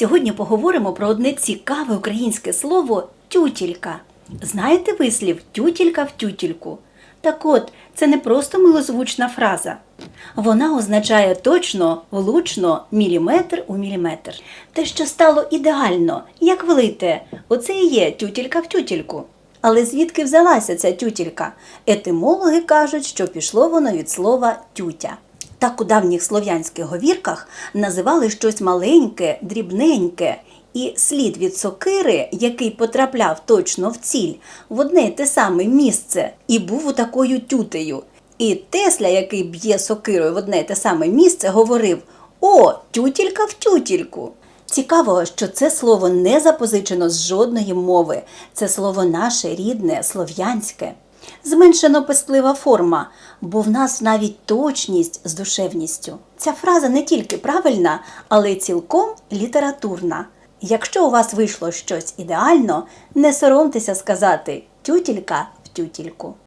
Сьогодні поговоримо про одне цікаве українське слово тютілька. Знаєте вислів тютілька в тютільку? Так от, це не просто милозвучна фраза. Вона означає точно, влучно, міліметр у міліметр. Те, що стало ідеально, як велите, оце і є тютілька в тютільку. Але звідки взялася ця тютілька? Етимологи кажуть, що пішло воно від слова тютя. Так у давніх слов'янських говірках називали щось маленьке, дрібненьке, і слід від сокири, який потрапляв точно в ціль, в одне й те саме місце, і був у такою тютею. І Тесля, який б'є сокирою в одне й те саме місце, говорив: О, тютілька в тютільку. Цікаво, що це слово не запозичено з жодної мови. Це слово наше рідне, слов'янське. Зменшено пестлива форма, бо в нас навіть точність з душевністю. Ця фраза не тільки правильна, але й цілком літературна. Якщо у вас вийшло щось ідеально, не соромтеся сказати тютілька в тютільку.